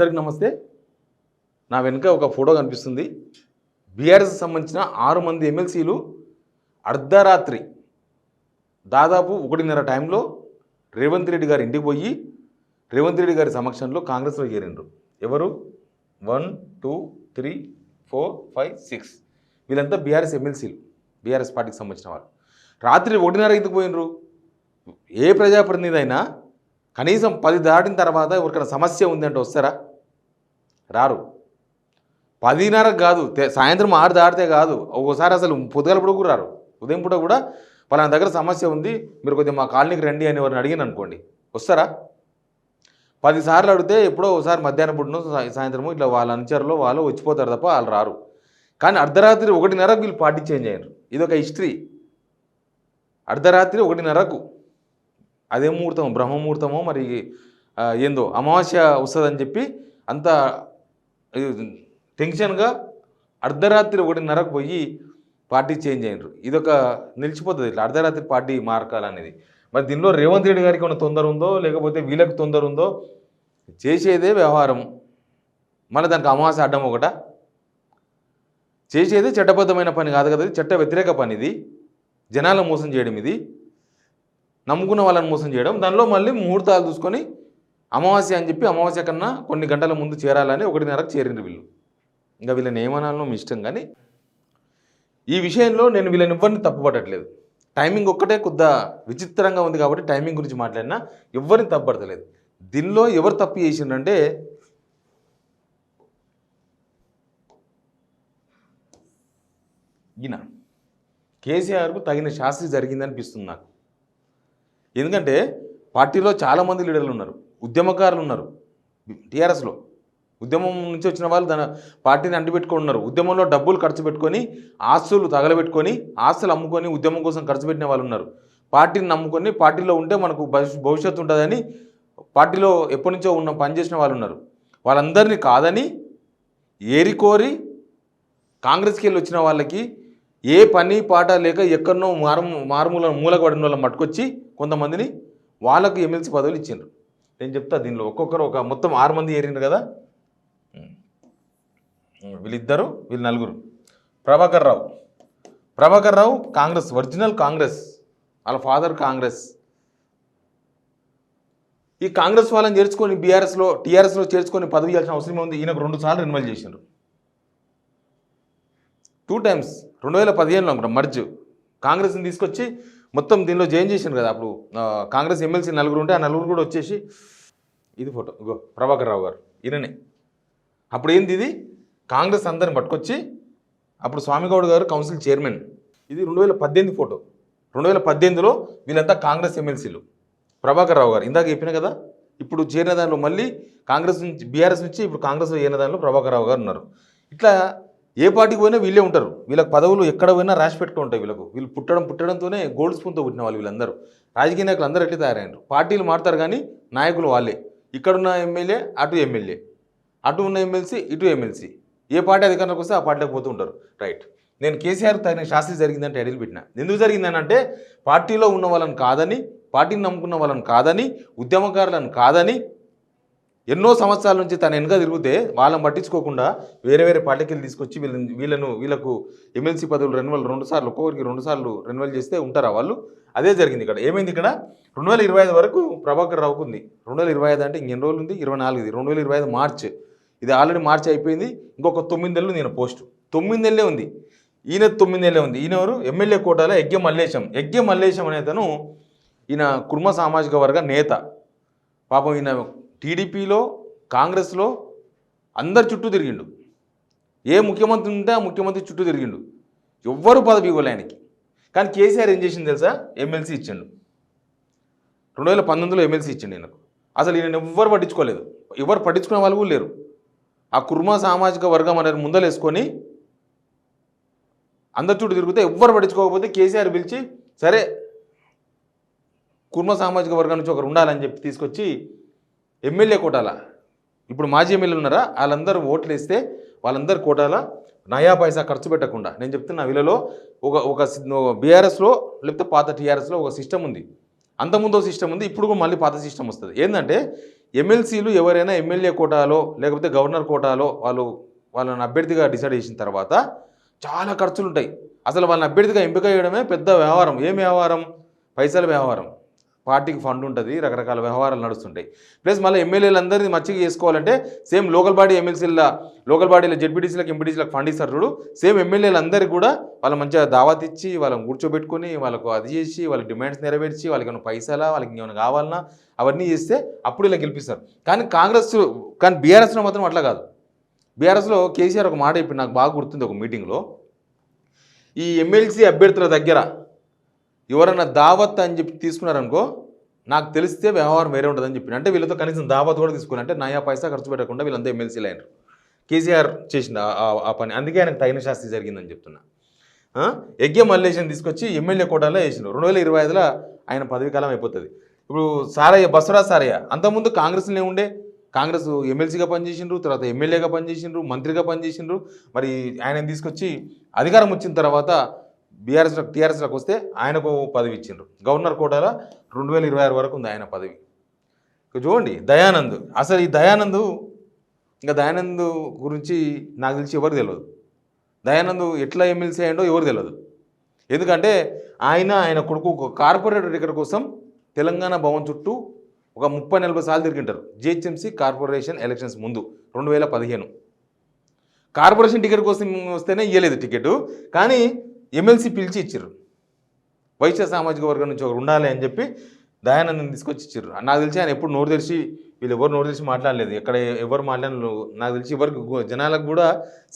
అందరికి నమస్తే. నా వెనుక ఒక ఫోటో కనిపిస్తుంది. బీఆర్ఎస్ సంబంధించిన ఆరు మంది ఎమ్మెల్సీలు అర్ధరాత్రి దాదాపు ఒకటిన్నర టైంలో రేవంత్ రెడ్డి గారి ఇంటికి పోయి రేవంత్ రెడ్డి గారి సమక్షంలో కాంగ్రెస్లో చేరిండ్రు. ఎవరు? One two three four five six. వీళ్ళంతా బీఆర్ఎస్ ఎమ్మెల్సీలు. బీఆర్ఎస్ పార్టీకి సంబంధించిన వాళ్ళు. రాత్రి ఒకటిన్నర ఎందుకు పోయినరు ఏ ప్రజాప్రతినిధి అయినా కనీసం పది దాటిన తర్వాత ఎవరికైనా సమస్య ఉందంటే వస్తారా? రారు. పదిన్నరకు కాదు సాయంత్రం ఆరు దాటితే కాదు ఒక్కోసారి అసలు పొద్దుగలప్పుడు కూడా రారు. ఉదయం పూట కూడా పలానా దగ్గర సమస్య ఉంది మీరు కొద్దిగా మా కాలనీకి రండి అని ఎవరిని అడిగిన అనుకోండి. వస్తారా? పదిసార్లు అడిగితే ఎప్పుడో ఒకసారి మధ్యాహ్నం పుట్టిన సాయంత్రము ఇట్లా వాళ్ళ అనుచరులో వాళ్ళు వచ్చిపోతారు తప్ప వాళ్ళు రారు. కానీ అర్ధరాత్రి ఒకటిన్నరకు వీళ్ళు పార్టీ చేంజ్ అయ్యారు ఇది ఒక హిస్టరీ. అర్ధరాత్రి ఒకటిన్నరకు. అదే ముహూర్తం బ్రహ్మముహూర్తమో మరి ఏందో అమావాస్య వస్తుందని చెప్పి అంత టెన్షన్గా అర్ధరాత్రి ఒకటిన్నరకు పోయి పార్టీ చేంజ్ అయినరు. ఇదొక నిలిచిపోతుంది ఇట్లా అర్ధరాత్రి పార్టీ మార్కాలనేది. మరి దీనిలో రేవంత్ రెడ్డి గారికి ఉన్న తొందర ఉందో లేకపోతే వీళ్ళకి తొందర ఉందో చేసేదే వ్యవహారం. మళ్ళీ దానికి అమావాస్య అడ్డం ఒకట. చేసేదే చట్టబద్ధమైన పని కాదు కదా చట్ట వ్యతిరేక పని ఇది. జనాలను మోసం చేయడం ఇది. నమ్ముకున్న వాళ్ళని మోసం చేయడం. దానిలో మళ్ళీ ముహూర్తాలు చూసుకొని అమావాస్య అని చెప్పి అమావాస్య కన్నా కొన్ని గంటల ముందు చేరాలని ఒకటిన్నరకు చేరిండ్రు వీళ్ళు. ఇంకా వీళ్ళని ఏమనాలో మీ ఇష్టం కానీ ఈ విషయంలో నేను వీళ్ళని ఎవరిని తప్పుపట్టట్లేదు. టైమింగ్ ఒక్కటే కొద్ద విచిత్రంగా ఉంది కాబట్టి టైమింగ్ గురించి మాట్లాడినా ఎవరిని తప్పుపడతలేదు దీనిలో ఎవరు తప్పు చేసిండ్రంటే ఈయన. కేసీఆర్కు తగిన శాస్త్రి జరిగిందనిపిస్తుంది నాకు. ఎందుకంటే పార్టీలో చాలామంది లీడర్లు ఉన్నారు. ఉద్యమకారులు ఉన్నారు. టీఆర్ఎస్లో. ఉద్యమం నుంచి వచ్చిన వాళ్ళు తన పార్టీని అంటిపెట్టుకొని ఉన్నారు. ఉద్యమంలో డబ్బులు ఖర్చు పెట్టుకొని ఆస్తులు తగలబెట్టుకొని ఆస్తులు అమ్ముకొని ఉద్యమం కోసం ఖర్చు పెట్టిన వాళ్ళు ఉన్నారు. పార్టీని నమ్ముకొని పార్టీలో ఉంటే మనకు భవిష్యత్తు ఉంటుందని పార్టీలో ఎప్పటి నుంచో ఉన్న పనిచేసిన వాళ్ళు ఉన్నారు. వాళ్ళందరినీ కాదని ఏరికోరి కాంగ్రెస్కి వెళ్ళి వచ్చిన వాళ్ళకి ఏ పని పాట లేక ఎక్కడనో మారు మారుమూల మూలకు పడిన వాళ్ళని మట్టుకొచ్చి కొంతమందిని వాళ్ళకు ఎమ్మెల్సీ పదవులు ఇచ్చిండ్రు. నేను చెప్తా దీనిలో ఒక్కొక్కరు ఒక మొత్తం ఆరు మంది ఏరిండ్రు కదా? వీళ్ళిద్దరు వీళ్ళు నలుగురు. ప్రభాకర్ రావు. ప్రభాకర్ రావు కాంగ్రెస్ ఒరిజినల్ కాంగ్రెస్ వాళ్ళ ఫాదర్ కాంగ్రెస్. ఈ కాంగ్రెస్ వాళ్ళని చేర్చుకొని బీఆర్ఎస్లో టీఆర్ఎస్లో చేర్చుకొని పదవి ఇవ్వాల్సిన అవసరం ఉంది ఈయనకు రెండు సార్లు రెన్యువల్ చేసిండ్రు. టూ టైమ్స్ రెండు వేల పదిహేనులో అనుకుంటా మర్జ్ కాంగ్రెస్ని తీసుకొచ్చి మొత్తం దీనిలో జాయిన్ చేసిండు కదా అప్పుడు కాంగ్రెస్ ఎమ్మెల్సీ నలుగురు ఉంటే ఆ నలుగురు కూడా వచ్చేసి ఇది ఫోటో ఇగో ప్రభాకర్ రావు గారు ఈయననే. అప్పుడు ఏంది ఇది? కాంగ్రెస్ అందరిని పట్టుకొచ్చి అప్పుడు స్వామిగౌడ్ గారు కౌన్సిల్ చైర్మన్. ఇది రెండు వేల పద్దెనిమిది ఫోటో. రెండు వేల పద్దెనిమిదిలో వీళ్ళంతా కాంగ్రెస్ ఎమ్మెల్సీలు. ప్రభాకర్ రావు గారు ఇందాక చెప్పిన కదా ఇప్పుడు చేరిన దానిలో మళ్ళీ కాంగ్రెస్ నుంచి బీఆర్ఎస్ నుంచి ఇప్పుడు కాంగ్రెస్లో చేరిన దానిలో ప్రభాకర్ రావు గారు ఉన్నారు. ఇట్లా ఏ పార్టీకి పోయినా వీళ్ళే ఉంటారు. వీళ్ళకి పదవులు ఎక్కడ పోయినా రాసి పెట్టుకుని ఉంటాయి వీళ్ళకు. వీళ్ళు పుట్టడం పుట్టడంతోనే గోల్డ్ స్పూన్తో పుట్టిన వాళ్ళు వీళ్ళందరూ. రాజకీయ నాయకులు అందరూ ఎట్లా తయారయ్యారు? పార్టీలు మారుతారు కానీ నాయకులు వాళ్ళే. ఇక్కడున్న ఎమ్మెల్యే అటు ఎమ్మెల్యే. అటు ఉన్న ఎమ్మెల్సీ ఇటు ఎమ్మెల్సీ. ఏ పార్టీ అధికారంలోకి వస్తే ఆ పార్టీలోకి పోతూ ఉంటారు. రైట్. నేను కేసీఆర్ తగిన శాస్త్రి జరిగిందంటే అడిగి పెట్టిన. ఎందుకు జరిగిందని అంటే పార్టీలో ఉన్న వాళ్ళని కాదని పార్టీని నమ్ముకున్న వాళ్ళని కాదని ఉద్యమకారులను కాదని ఎన్నో సంవత్సరాల నుంచి తన వెనుక తిరిగితే వాళ్ళని పట్టించుకోకుండా వేరే వేరే పార్టీకి తీసుకొచ్చి వీళ్ళని వీళ్ళను వీళ్ళకు ఎమ్మెల్సీ పదవులు రెన్యువల్ రెండు సార్లు ఒక్కొక్కరికి రెండు సార్లు రెన్యువల్ చేస్తే ఉంటారా వాళ్ళు? అదే జరిగింది ఇక్కడ. ఏమైంది ఇక్కడ? రెండు వేల ఇరవై ఐదు వరకు ప్రభాకర్ రావుకు ఉంది. రెండు వేల ఇరవై ఐదు అంటే ఇంకెన్ని రోజులు ఉంది? ఇరవై నాలుగుది రెండు వేల ఇరవై ఐదు మార్చ్. ఇది ఆల్రెడీ మార్చి అయిపోయింది. ఇంకొక తొమ్మిది నెలలు నేను పోస్ట్. తొమ్మిది నెలలే ఉంది. ఈయన తొమ్మిది నెలలే ఉంది. ఈయన ఎవరు? ఎమ్మెల్యే కోటాలో యజ్ఞ మల్లేశం. యజ్ఞ మల్లేశం అనే తను ఈయన కుర్మ సామాజిక వర్గ నేత. పాపం ఈయన టీడీపీలో కాంగ్రెస్లో అందరి చుట్టూ తిరిగిండు. ఏ ముఖ్యమంత్రి ఉంటే ఆ ముఖ్యమంత్రి చుట్టూ తిరిగిండు. ఎవ్వరు పదవి ఇవ్వలే ఆయనకి. కానీ కేసీఆర్ ఏం చేసింది తెలుసా? ఎమ్మెల్సీ ఇచ్చిండు. రెండు వేల పంతొమ్మిదిలో ఎమ్మెల్సీ ఇచ్చిండు ఈయనకు. అసలు ఈయన ఎవ్వరు పట్టించుకోలేదు. ఎవరు పట్టించుకునే వాళ్ళు లేరు. ఆ కుర్మ సామాజిక వర్గం అనేది ముందలేసుకొని అందరి చుట్టూ తిరిగితే ఎవ్వరు పట్టించుకోకపోతే కేసీఆర్ పిలిచి సరే కుర్మ సామాజిక వర్గం నుంచి ఒకరు ఉండాలని చెప్పి తీసుకొచ్చి ఎమ్మెల్యే కోటాల. ఇప్పుడు మాజీ ఎమ్మెల్యేలు ఉన్నారా? వాళ్ళందరూ ఓట్లు వేస్తే వాళ్ళందరూ కోటాల నయా పైసా ఖర్చు పెట్టకుండా. నేను చెప్తున్నా వీళ్ళలో ఒక ఒక బీఆర్ఎస్లో లేకపోతే పాత టీఆర్ఎస్లో ఒక సిస్టమ్ ఉంది. అంతకుముందు సిస్టమ్ ఉంది ఇప్పుడు కూడా మళ్ళీ పాత సిస్టమ్ వస్తుంది. ఏంటంటే ఎమ్మెల్సీలు ఎవరైనా ఎమ్మెల్యే కోటాలో లేకపోతే గవర్నర్ కోటాలో వాళ్ళు వాళ్ళని అభ్యర్థిగా డిసైడ్ చేసిన తర్వాత చాలా ఖర్చులు ఉంటాయి అసలు వాళ్ళని అభ్యర్థిగా ఎంపిక చేయడమే పెద్ద వ్యవహారం. ఏం వ్యవహారం? పైసల వ్యవహారం. పార్టీకి ఫండ్ ఉంటుంది రకరకాల వ్యవహారాలు నడుస్తుంటాయి. ప్లస్ మళ్ళీ ఎమ్మెల్యేలందరినీ మచ్చిగా చేసుకోవాలంటే సేమ్ లోకల్ బాడీ ఎమ్మెల్సీల లోకల్ బాడీల జెడ్పీటీసీలకు ఎంపీటీసీలకు ఫండ్ ఇస్తారు చూడు. సేమ్ ఎమ్మెల్యేలందరికీ కూడా వాళ్ళు మంచిగా దావత్ ఇచ్చి వాళ్ళని కూర్చోబెట్టుకొని వాళ్ళకు అది చేసి వాళ్ళ డిమాండ్స్ నెరవేర్చి వాళ్ళకి ఏమైనా పైసలా వాళ్ళకి ఏమైనా కావాలన్నా అవన్నీ చేస్తే అప్పుడు ఇలా గెలిపిస్తారు. కానీ కాంగ్రెస్ కానీ బీఆర్ఎస్లో మాత్రం అట్లా కాదు. బీఆర్ఎస్లో కేసీఆర్ ఒక మాట ఇప్పుడు నాకు బాగా గుర్తుంది ఒక మీటింగ్లో. ఈ ఎమ్మెల్సీ అభ్యర్థుల దగ్గర ఎవరన్నా దావత్ అని చెప్పి తీసుకున్నారనుకో నాకు తెలిస్తే వ్యవహారం వేరే ఉంటుందని చెప్పి అంటే వీళ్ళతో కనీసం దావత్ కూడా తీసుకుని అంటే నయా పైసా ఖర్చు పెట్టకుండా వీళ్ళంతా ఎమ్మెల్సీలు అయినారు. కేసీఆర్ చేసిన ఆ- పని. అందుకే ఆయనకు తగిన శాస్తి జరిగిందని చెప్తున్నా. యజ్ఞ మల్లేశం తీసుకొచ్చి ఎమ్మెల్యే కోటాలో వేసిండు రెండు వేల ఇరవై ఐదులో ఆయన పదవీకాలం అయిపోతుంది. ఇప్పుడు సారయ్య బసవరాజ్ సారయ్య అంతకుముందు కాంగ్రెస్లోనే ఉండే. కాంగ్రెస్ ఎమ్మెల్సీగా పనిచేసిండ్రు తర్వాత ఎమ్మెల్యేగా పనిచేసిండ్రు మంత్రిగా పనిచేసిండ్రు. మరి ఆయన తీసుకొచ్చి అధికారం వచ్చిన తర్వాత బీఆర్ఎస్ టీఆర్ఎస్లోకి వస్తే ఆయనకు పదవి ఇచ్చిండ్రు. గవర్నర్ కోటాలో రెండు వేల ఇరవై ఆరు వరకు ఉంది ఆయన పదవి. చూడండి దయానంద్. అసలు ఈ దయానంద్ ఇంకా దయానంద్ గురించి నాకు తెలిసి ఎవరు తెలియదు దయానంద్ ఎట్లా ఎమ్మెల్సీ అయ్యిండో ఎవరు తెలియదు ఎందుకంటే ఆయన ఆయన కొడుకు ఒక కార్పొరేటర్ టికెట్ కోసం తెలంగాణ భవన్ చుట్టూ ఒక ముప్పై నలభై సార్లు తిరిగింటారు. జిహెచ్ఎంసీ కార్పొరేషన్ ఎలక్షన్స్ ముందు రెండు వేల పదిహేను. కార్పొరేషన్ టికెట్ కోసం వస్తేనే ఇవ్వలేదు టికెట్. కానీ ఎమ్మెల్సీ పిలిచి ఇచ్చారు వైశ్య సామాజిక వర్గం నుంచి ఒకరు ఉండాలి అని చెప్పి దయానందని తీసుకొచ్చి ఇచ్చారు నాకు తెలిసి ఆయన ఎప్పుడు నోరు తెరిచి వీళ్ళు ఎవరు నోరు తెరిచి మాట్లాడలేదు. ఎక్కడ ఎవరు మాట్లాడలేదు నాకు తెలిసి ఎవరికి జనాలకు కూడా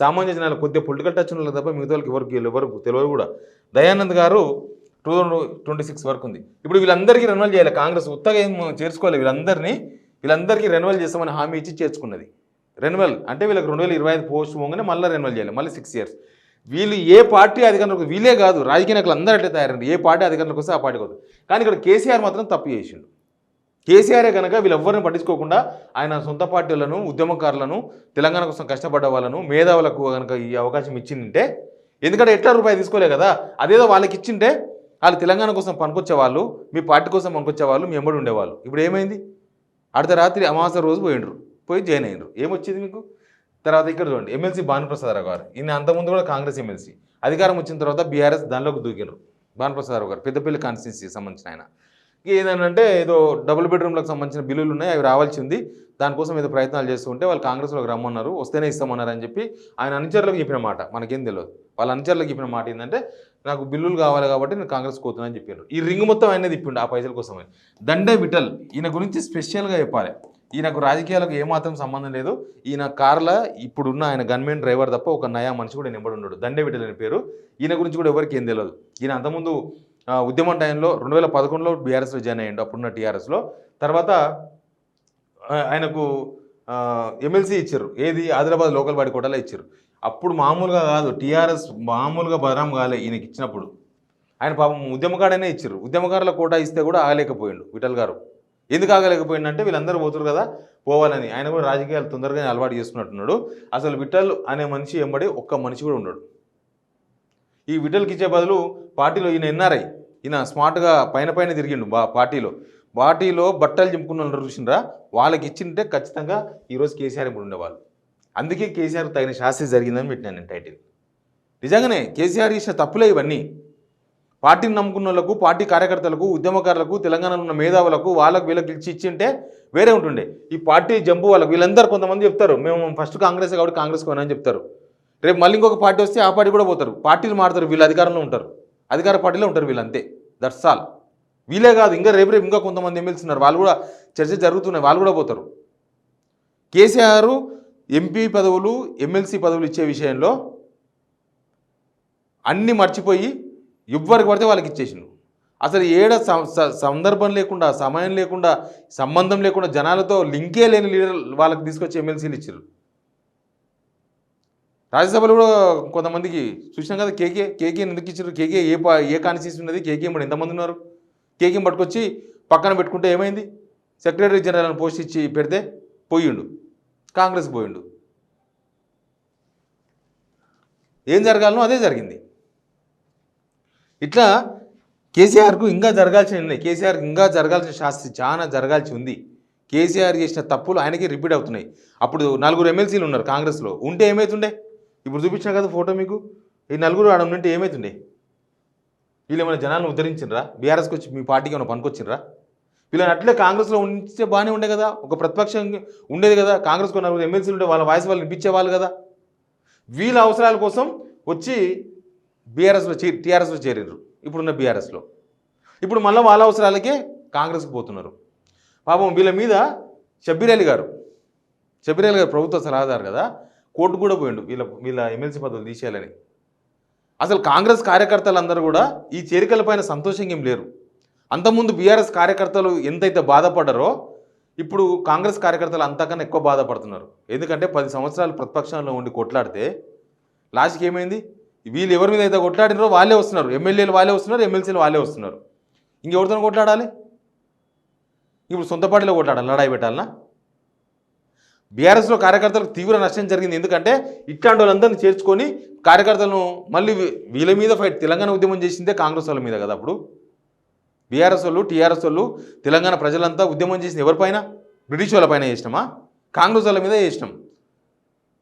సామాన్య జనాలకు కొద్దిగా పొలిటికల్ టచ్ ఉన్నది తప్ప మిగతా వాళ్ళకి ఎవరికి ఎవరికి తెలియదు కూడా. దయానంద్ గారు టూ థౌజండ్ ట్వంటీ సిక్స్ వరకు ఉంది. ఇప్పుడు వీళ్ళందరికీ రెన్యువల్ చేయాలి. కాంగ్రెస్ ఉత్తగా ఏం చేర్చుకోవాలి వీళ్ళందరినీ? వీళ్ళందరికీ రెన్యువల్ చేస్తామని హామీ ఇచ్చి చేర్చుకున్నది. రెన్యువల్ అంటే వీళ్ళకి రెండు వేల ఇరవై ఐదు పోస్ట్ పోగానే మళ్ళీ రెన్యువల్ చేయాలి. మళ్ళీ సిక్స్ ఇయర్స్ వీళ్ళు ఏ పార్టీ అధికారంలోకి వీళ్ళే కాదు రాజకీయ నాయకులు అందరూ అట్లే తయారండి ఏ పార్టీ అధికారంలోకి వస్తే ఆ పార్టీకి కాదు. కానీ ఇక్కడ కేసీఆర్ మాత్రం తప్పు చేసిండు. కేసీఆరే కనుక వీళ్ళెవ్వరిని పట్టించుకోకుండా ఆయన సొంత పార్టీలను ఉద్యమకారులను తెలంగాణ కోసం కష్టపడ్డ వాళ్ళను మేధావులకు కనుక ఈ అవకాశం ఇచ్చిందంటే ఎందుకంటే ఎట్లా రూపాయి తీసుకోలే కదా అదేదో వాళ్ళకి ఇచ్చింటే వాళ్ళు తెలంగాణ కోసం పనికొచ్చే వాళ్ళు మీ పార్టీ కోసం పనికొచ్చే వాళ్ళు మీ ఎంబడి ఉండేవాళ్ళు. ఇప్పుడు ఏమైంది? అర్ధరాత్రి అమావాస్య రోజు పోయిండ్రు పోయి జాయిన్ అయినరు ఏమొచ్చింది మీకు? తర్వాత ఇక్కడ చూడండి ఎమ్మెల్సీ భానుప్రసాదరావు గారు. ఈయన అంతకుముందు కూడా కాంగ్రెస్ ఎమ్మెల్సీ. అధికారం వచ్చిన తర్వాత బీఆర్ఎస్ దానిలోకి భానుప్రసాద్ భానుప్రసాదరావు గారు పెద్దపల్లి కాన్స్టిట్యూన్సీకి సంబంధించిన ఆయన. ఏదంటే ఏదో డబుల్ బెడ్రూమ్లకు సంబంధించిన బిల్లులు ఉన్నాయి అవి రావాల్సి ఉంది దానికోసం ఏదో ప్రయత్నాలు చేస్తుంటే వాళ్ళు కాంగ్రెస్లోకి రమ్మన్నారు వస్తేనే ఇస్తామన్నారు అని చెప్పి ఆయన అనుచరులకు చెప్పిన మాట. మనకేం తెలియదు వాళ్ళ అనుచరులకు చెప్పిన మాట ఏంటంటే నాకు బిల్లులు కావాలి కాబట్టి నేను కాంగ్రెస్ పోతున్నా అని చెప్పారు ఈ రింగ్ మొత్తం ఆయన తిప్పిండు ఆ పైసల కోసమే. దండే విఠల్ ఈయన గురించి స్పెషల్గా చెప్పాలి. ఈయనకు రాజకీయాలకు ఏమాత్రం సంబంధం లేదు. ఈయన కార్ల ఇప్పుడున్న ఆయన గన్మెన్ డ్రైవర్ తప్ప ఒక నయా మనిషి కూడా నింబడి ఉన్నాడు దండే విఠల్ పేరు. ఈయన గురించి కూడా ఎవరికి ఏం తెలియదు ఈయన అంతకుముందు ఉద్యమం టైంలో రెండు వేల పదకొండులో బీఆర్ఎస్లో జాయిన్ అయ్యాడు. అప్పుడున్న టీఆర్ఎస్లో. తర్వాత ఆయనకు ఎమ్మెల్సీ ఇచ్చారు. ఏది? ఆదిలాబాద్ లోకల్ బాడీ కోటాలో ఇచ్చారు. అప్పుడు మామూలుగా కాదు. టీఆర్ఎస్ మామూలుగా బదనాం కాలే ఈయనకి ఇచ్చినప్పుడు ఆయన పాపం ఉద్యమకాడనే ఇచ్చారు. ఉద్యమకారుల కోటా ఇస్తే కూడా ఆగలేకపోయిండు విఠల్ గారు. ఎందుకు ఆగలేకపోయిందంటే వీళ్ళందరూ పోతున్నారు కదా పోవాలని. ఆయన కూడా రాజకీయాలు తొందరగానే అలవాటు చేసుకున్నట్టున్నాడు. అసలు విఠల్ అనే మనిషి ఎంబడి ఒక్క మనిషి కూడా ఉన్నాడు ఈ విఠల్కి ఇచ్చే బదులు పార్టీలో ఈయన ఎన్ఆర్ఐ ఈయన స్మార్ట్గా పైన పైన తిరిగిండు బా పార్టీలో. పార్టీలో బట్టలు చింపుకున్న వాళ్ళు వాళ్ళకి ఇచ్చింటే ఖచ్చితంగా ఈరోజు కేసీఆర్ ఇప్పుడు ఉండేవాళ్ళు. అందుకే కేసీఆర్ తగిన శాస్త్రి జరిగిందని పెట్టినాను నేను టైటిల్. నిజంగానే కేసీఆర్ చేసిన తప్పులే ఇవన్నీ. పార్టీని నమ్ముకున్న వాళ్ళకు పార్టీ కార్యకర్తలకు ఉద్యమకారులకు తెలంగాణలో ఉన్న మేధావులకు వాళ్ళకు వీళ్ళకి ఇచ్చి ఇచ్చింటే వేరే ఉంటుండే. ఈ పార్టీ జంపు వాళ్ళకు వీళ్ళందరూ కొంతమంది చెప్తారు. మేము ఫస్ట్ కాంగ్రెస్ కాబట్టి కాంగ్రెస్ అని చెప్తారు. రేపు మళ్ళీ ఇంకొక పార్టీ వస్తే ఆ పార్టీ కూడా పోతారు. పార్టీలు మారుతారు వీళ్ళు అధికారంలో ఉంటారు. అధికార పార్టీలో ఉంటారు వీళ్ళు అంతే దట్స్ ఆల్ వీళ్ళే కాదు ఇంకా రేపు రేపు ఇంకా కొంతమంది ఎమ్మెల్సీ ఉన్నారు. వాళ్ళు కూడా చర్చ జరుగుతున్నాయి వాళ్ళు కూడా పోతారు. కేసీఆర్ ఎంపీ పదవులు ఎమ్మెల్సీ పదవులు ఇచ్చే విషయంలో అన్నీ మర్చిపోయి ఎవ్వరికి పడితే వాళ్ళకి ఇచ్చేసిండు అసలు ఏడ స- సందర్భం లేకుండా సమయం లేకుండా సంబంధం లేకుండా జనాలతో లింకే లేని లీడర్ వాళ్ళకి తీసుకొచ్చి ఎమ్మెల్సీలు ఇచ్చారు రాజ్యసభలో కూడా కొంతమందికి చూసినాం కదా కేకే కేకే ఎందుకు ఇచ్చారు కేకే ఏ పా ఏ కాన్స్టిట్యూన్సీ ఉన్నది? కేకే మరి ఎంతమంది ఉన్నారు? కేకే పట్టుకొచ్చి పక్కన పెట్టుకుంటే ఏమైంది? సెక్రటరీ జనరల్ అని పోస్ట్ ఇచ్చి పెడితే పోయిండు. కాంగ్రెస్ పోయిండు. ఏం జరగాలనో అదే జరిగింది. ఇట్లా కేసీఆర్కు ఇంకా జరగాల్సి ఉన్నాయి కేసీఆర్కి ఇంకా జరగాల్సిన శాస్త్రి చాలా జరగాల్సి ఉంది. కేసీఆర్ చేసిన తప్పులు ఆయనకి రిపీట్ అవుతున్నాయి. అప్పుడు నలుగురు ఎమ్మెల్సీలు ఉన్నారు కాంగ్రెస్లో. ఉంటే ఏమవుతుండే ఇప్పుడు చూపించిన కదా ఫోటో మీకు? ఈ నలుగురు ఆడ ఉంటే ఏమవుతుండే వీళ్ళు ఏమైనా జనాలను ఉద్ధరించినరా? బీఆర్ఎస్కి వచ్చి మీ పార్టీకి ఏమైనా పనికొచ్చిండ్రా వీళ్ళని అట్లే కాంగ్రెస్లో ఉంచితే బాగానే ఉండే కదా? ఒక ప్రతిపక్షం ఉండేది కదా? కాంగ్రెస్కు నలుగురు ఎమ్మెల్సీలు ఉంటే వాళ్ళ వాయిస్ వాళ్ళు వినిపించేవాళ్ళు కదా? వీళ్ళ అవసరాల కోసం వచ్చి బీఆర్ఎస్లో చే టీఆర్ఎస్లో చేరిండ్రు ఇప్పుడున్న బీఆర్ఎస్లో. ఇప్పుడు మళ్ళీ వాళ్ళ అవసరాలకే కాంగ్రెస్కి పోతున్నారు. పాపం వీళ్ళ మీద షబ్బీర్ అలీ గారు షబ్బీర్ అలీ గారు ప్రభుత్వ సలహాదారు కదా కోర్టు కూడా పోయిండు వీళ్ళ వీళ్ళ ఎమ్మెల్సీ పదవులు తీసేయాలని. అసలు కాంగ్రెస్ కార్యకర్తలందరూ కూడా ఈ చేరికలపైన సంతోషంగా ఏం లేరు. అంతకుముందు బీఆర్ఎస్ కార్యకర్తలు ఎంతైతే బాధపడ్డారో ఇప్పుడు కాంగ్రెస్ కార్యకర్తలు అంతకన్నా ఎక్కువ బాధపడుతున్నారు. ఎందుకంటే పది సంవత్సరాలు ప్రతిపక్షంలో ఉండి కొట్లాడితే లాస్ట్కి ఏమైంది? వీళ్ళు ఎవరి మీద అయితే కొట్లాడినారో వాళ్ళే వస్తున్నారు. ఎమ్మెల్యేలు వాళ్ళే వస్తున్నారు ఎమ్మెల్సీలు వాళ్ళే వస్తున్నారు. ఇంకెవరితో కొట్లాడాలి? ఇప్పుడు సొంత పార్టీలో కొట్లాడాలి లడాయి పెట్టాలనా? బీఆర్ఎస్లో కార్యకర్తలకు తీవ్ర నష్టం జరిగింది. ఎందుకంటే ఇట్లాంటి వాళ్ళందరినీ చేర్చుకొని కార్యకర్తలను మళ్ళీ వీళ్ళ మీద ఫైట్ తెలంగాణ ఉద్యమం చేసిందే కాంగ్రెస్ వాళ్ళ మీద కదా అప్పుడు? బీఆర్ఎస్ వాళ్ళు టీఆర్ఎస్ వాళ్ళు తెలంగాణ ప్రజలంతా ఉద్యమం చేసింది ఎవరిపైన బ్రిటిష్ వాళ్ళపైన చేసినామా? కాంగ్రెస్ వాళ్ళ మీద చేసినాం.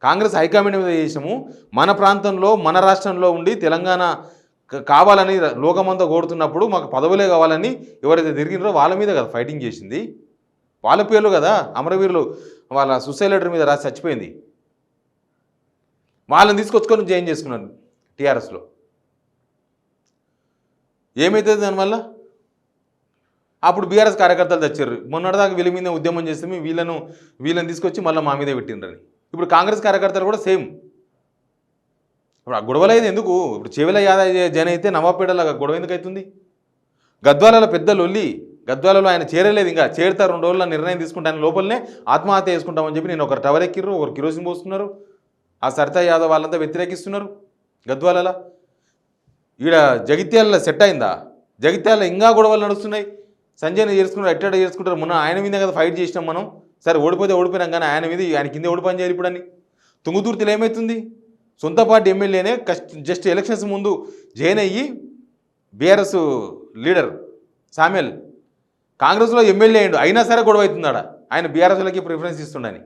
కాంగ్రెస్ హైకమాండ్ మీద చేసినాము మన ప్రాంతంలో మన రాష్ట్రంలో ఉండి తెలంగాణ కావాలని లోకమంతా కోరుతున్నప్పుడు మాకు పదవులే కావాలని ఎవరైతే తిరిగినారో వాళ్ళ మీద కదా ఫైటింగ్ చేసింది. వాళ్ళ పేర్లు కదా అమరవీరులు వాళ్ళ సుసైడ్ లెటర్ మీద రాసి చచ్చిపోయింది. వాళ్ళని తీసుకొచ్చుకొని జాయిన్ చేసుకున్నారు టీఆర్ఎస్లో. ఏమవుతుంది దానివల్ల అప్పుడు బీఆర్ఎస్ కార్యకర్తలు తెచ్చారు. మొన్నటిదాకా వీళ్ళ మీద ఉద్యమం చేస్తే మేము వీళ్ళను వీళ్ళని తీసుకొచ్చి మళ్ళీ మా మీదే పెట్టిండ్రని. ఇప్పుడు కాంగ్రెస్ కార్యకర్తలు కూడా సేమ్. ఇప్పుడు ఆ గొడవలు అయితే ఎందుకు? ఇప్పుడు చెవిల యాదవ్ జన అయితే నవాబేటలో గొడవ ఎందుకు అవుతుంది? గద్వాలలో పెద్దలు ఒల్లి గద్వాలలో ఆయన చేరలేదు ఇంకా చేరుతా రెండు రోజుల నిర్ణయం తీసుకుంటాను లోపలనే ఆత్మహత్య చేసుకుంటామని చెప్పి నేను ఒకరు టవర్ ఎక్కిర్రు ఒకరు కిరోసిన్ పోస్తున్నారు ఆ సరితా యాదవ్ వాళ్ళంతా వ్యతిరేకిస్తున్నారు గద్వాలల. ఈడ జగిత్యాల సెట్ అయిందా? జగిత్యాల ఇంకా గొడవలు నడుస్తున్నాయి. సంజయ్ని చేసుకున్నారు ఎట్టడ చేసుకుంటారు మొన్న ఆయన మీద కదా ఫైట్ చేసినాం మనం. సరే ఓడిపోతే ఓడిపోయినాం కానీ ఆయన మీద ఆయన కింద ఓడిపోయి చేయాలి ఇప్పుడు అని తుంగుతూర్తిలో ఏమవుతుంది సొంత పార్టీ ఎమ్మెల్యేనే కష్ట జస్ట్ ఎలక్షన్స్ ముందు జాయిన్ అయ్యి బీఆర్ఎస్ లీడర్ సామ్యల్ కాంగ్రెస్లో ఎమ్మెల్యే అయ్యాడు. అయినా సరే గొడవ అవుతుందాడ ఆయన బీఆర్ఎస్లకి ప్రిఫరెన్స్ ఇస్తుండని.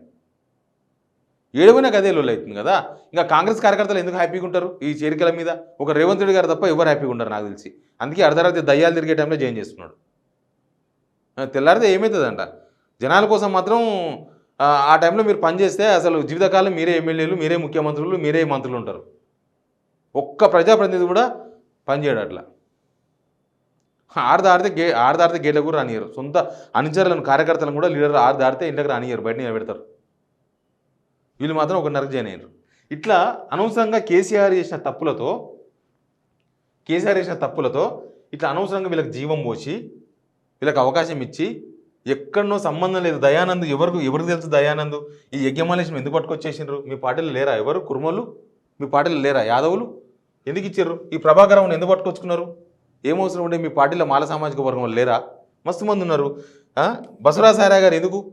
ఏడుగునే కదే లోల్ అవుతుంది కదా? ఇంకా కాంగ్రెస్ కార్యకర్తలు ఎందుకు హ్యాపీగా ఉంటారు? ఈ చేరికల మీద. ఒక రేవంత్ రెడ్డి గారు తప్ప ఎవరు హ్యాపీగా ఉంటారు నాకు తెలిసి. అందుకే అర్ధరాత్రి దయ్యాలు తిరిగే టైంలో జాయిన్ చేస్తున్నాడు. తెల్లారితే ఏమవుతుందంట జనాల కోసం మాత్రం ఆ, టైంలో మీరు పనిచేస్తే అసలు జీవితకాలం మీరే ఎమ్మెల్యేలు మీరే ముఖ్యమంత్రులు మీరే మంత్రులు ఉంటారు. ఒక్క ప్రజాప్రతినిధి కూడా పనిచేయడు అట్లా. ఆరు గే ఆరు గేట్లకు గేట్ల కూడా రానియరు సొంత అనుచరులను కార్యకర్తలను కూడా లీడర్ ఆరు ఇంటికి రానియరు బయట నిలబెడతారు వీళ్ళు మాత్రం ఒక నరకు జాయిన్ అయ్యారు. ఇట్లా అనవసరంగా కేసీఆర్ చేసిన తప్పులతో కేసీఆర్ చేసిన తప్పులతో ఇట్లా అనవసరంగా వీళ్ళకి జీవం పోసి వీళ్ళకి అవకాశం ఇచ్చి ఎక్కడనో సంబంధం లేదు. దయానంద్ ఎవరికి ఎవరికి తెలుసు దయానంద్? ఈ యజ్ఞమాలేశం ఎందుకు పట్టుకొచ్చేసిండ్రు? మీ పార్టీలు లేరా? ఎవరు? కుర్మలు మీ పాటలు లేరా? యాదవులు? ఎందుకు ఇచ్చారు ఈ ప్రభాకరం ఎందుకు పట్టుకొచ్చుకున్నారు? ఏమవసరం అవసరం ఉండే? మీ పార్టీలో మాల సామాజిక వర్గం లేరా? మస్తు మంది ఉన్నారు. ఆ? సారా గారు ఎందుకు?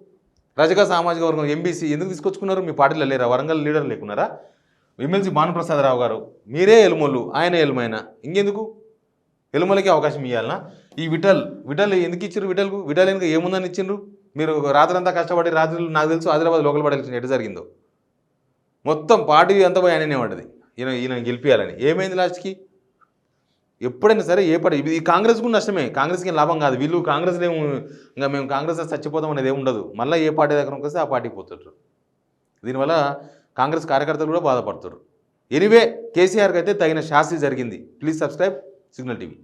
రజక సామాజిక వర్గం ఎంబీసీ ఎందుకు తీసుకొచ్చుకున్నారు? మీ పార్టీలో లేరా? వరంగల్ లీడర్ లేకున్నారా? ఎమ్మెల్సీ భానుప్రసాదరావు గారు. మీరే ఎలుమలు ఆయన ఎలుమైన. ఇంకెందుకు? ఎలుమలకి అవకాశం ఇవ్వాలనా ఈ విటల్ విటల్ ఎందుకు ఇచ్చారు విటల్కు విటల్ ఎందుకు ఏముందని ఇచ్చిండ్రు? మీరు రాత్రంతా కష్టపడి రాత్రులు నాకు తెలుసు ఆదిలాబాద్ లోకల్ బాడీ ఎటు జరిగిందో. మొత్తం పార్టీ అంతా పోయి ఆయననే పడ్డది. ఈయన ఈయన గెలిపించాలని ఏమైంది లాస్ట్కి ఎప్పుడైనా సరే ఏ పార్టీ ఇది కాంగ్రెస్ కూడా నష్టమే. కాంగ్రెస్కి ఏం లాభం కాదు. వీళ్ళు కాంగ్రెస్లో ఏమి ఇంకా మేము కాంగ్రెస్ చచ్చిపోతాం అనేది ఏమి ఉండదు. మళ్ళీ ఏ పార్టీ దగ్గర వస్తే ఆ పార్టీకి పోతుంటారు దీనివల్ల కాంగ్రెస్ కార్యకర్తలు కూడా బాధపడుతారు ఎనివే కేసీఆర్కి అయితే తగిన శాస్తి జరిగింది. Please subscribe Signal TV.